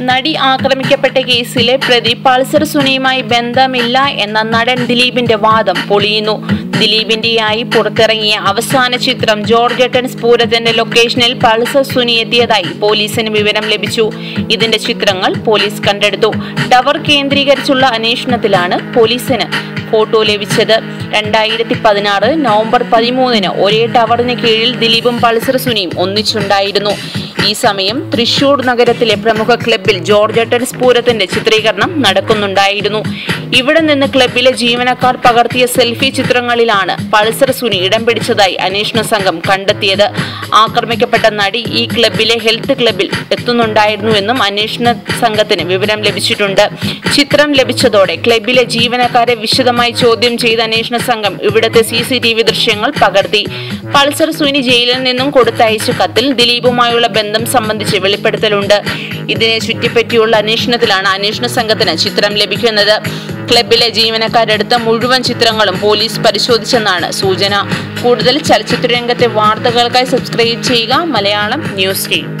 നടി ആക്രമിക്കപ്പെട്ട കേസിലെ പ്രതി പൾസർ സുനിയുമായി ബന്ധമില്ല എന്ന നടൻ ദിലീപിന്റെ വാദം പൊളിയുന്നു. ദിലീപിന്റെയായി പുറത്തിറങ്ങിയ അവസാന ചിത്രം ജോർജട്ടൻ സ്ഫൂരത്തിന്റെ ലൊക്കേഷനിൽ പൾസർ സുനി എത്തിയതായി പോലീസിന് വിവരം ലഭിച്ചു. ഇതിന്റെ ചിത്രങ്ങൾ പോലീസ് കണ്ടെടുത്തു. ടവർ കേന്ദ്രീകരിച്ചുള്ള അന്വേഷണത്തിലാണ് പോലീസിന് ഫോട്ടോ ലഭിച്ചത്. രണ്ടായിരത്തി പതിനാറ് നവംബർ പതിമൂന്നിന് ഒരേ ടവറിന് കീഴിൽ ദിലീപും പൾസർ സുനിയും ഒന്നിച്ചുണ്ടായിരുന്നു. ഈ സമയം തൃശൂർ നഗരത്തിലെ പ്രമുഖ ക്ലബിൽ ജോർജട്ടൻ സ്പൂരത്തിന്റെ ചിത്രീകരണം നടക്കുന്നുണ്ടായിരുന്നു. ഇവിടെ നിന്ന് ക്ലബിലെ ജീവനക്കാർ പകർത്തിയ സെൽഫി ചിത്രങ്ങളിലാണ് പൾസർ സുനി ഇടം പിടിച്ചതായി അന്വേഷണ സംഘം കണ്ടെത്തിയത്. ആക്രമിക്കപ്പെട്ട നടി ഈ ക്ലബിലെ ഹെൽത്ത് ക്ലബിൽ എത്തുന്നുണ്ടായിരുന്നുവെന്നും അന്വേഷണ സംഘത്തിന് വിവരം ലഭിച്ചിട്ടുണ്ട്. ചിത്രം ലഭിച്ചതോടെ ക്ലബിലെ ജീവനക്കാരെ വിശദമായി ചോദ്യം ചെയ്ത അന്വേഷണ സംഘം ഇവിടുത്തെ സി സി ടി വി ദൃശ്യങ്ങൾ പകർത്തി. പൾസർ സുനി ജയിലിൽ നിന്നും കൊടുത്തയച്ച കത്തിൽ ദിലീപുമായുള്ള ബന്ധം സംബന്ധിച്ച് വെളിപ്പെടുത്തലുണ്ട്. ഇതിനെ ചുറ്റിപ്പറ്റിയുള്ള അന്വേഷണത്തിലാണ് അന്വേഷണ സംഘത്തിന് ചിത്രം ലഭിക്കുന്നത്. ക്ലബിലെ ജീവനക്കാരെടുത്ത മുഴുവൻ ചിത്രങ്ങളും പോലീസ് പരിശോധിച്ചെന്നാണ് സൂചന. കൂടുതൽ ചലച്ചിത്ര രംഗത്തെ വാർത്തകൾക്കായി സബ്സ്ക്രൈബ് ചെയ്യുക. Malayalam news team.